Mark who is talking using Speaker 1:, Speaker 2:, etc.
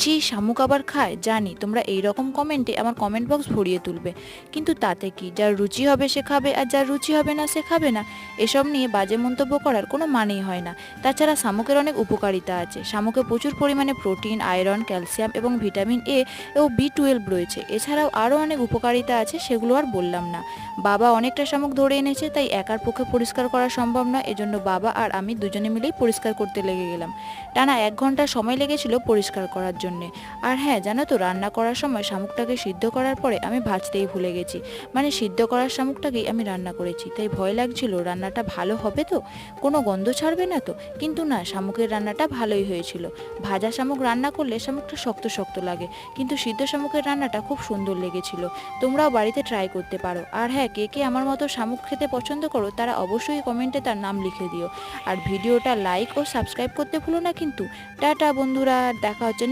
Speaker 1: ছি শামুক আবার খায়, জানি, তোমরা এই রকম কমেন্টে আমার কমেন্ট বক্স ভরিয়ে তুলবে। কিন্তু তাতে কি? যার রুচি হবে সে খাবে, আর যার রুচি হবে না সে খাবে না। এসব নিয়ে বাজে মন্তব্য করার কোনো মানেই হয় না। তাছাড়া শামুকের অনেক উপকারিতা আছে। শামুকে প্রচুর পরিমাণে প্রোটিন আয়রন ক্যালসিয়াম এবং ভিটামিন এ ও বি টুয়েলভ রয়েছে। এছাড়াও আরও অনেক উপকারিতা আছে, সেগুলো আর বললাম না। বাবা অনেকটা শামুক ধরে এনেছে, তাই একার পক্ষে পরিষ্কার করা সম্ভব নয়। এজন্য বাবা আর আমি দুজনে মিলেই পরিষ্কার করতে লেগে গেলাম। টানা এক ঘণ্টা সময় লেগেছিল পরিষ্কার করার জন্যে। আর হ্যাঁ জানো তো, রান্না করার সময় শামুকটাকে সিদ্ধ করার পরে আমি ভাজতেই ভুলে গেছি। মানে সিদ্ধ করার শামুকটাকেই আমি রান্না করেছি। তাই ভয় লাগছিল, রান্নাটা ভালো হবে তো? কোনো গন্ধ ছাড়বে না তো? কিন্তু না, শামুকের রান্নাটা ভালোই হয়েছিল। ভাজা শামুক রান্না করলে শামুকটা শক্ত শক্ত লাগে, কিন্তু সিদ্ধ শামুকের রান্নাটা খুব সুন্দর লেগেছিল। তোমরাও বাড়িতে ট্রাই করতে পারো। আর হ্যাঁ কে কে আমার মতো শামুক খেতে পছন্দ করো, তারা অবশ্যই কমেন্টে তার নাম লিখে দিও। আর ভিডিওটা লাইক ও সাবস্ক্রাইব করতে ভুলো না কিন্তু। টাটা বন্ধুরা, দেখা হচ্ছে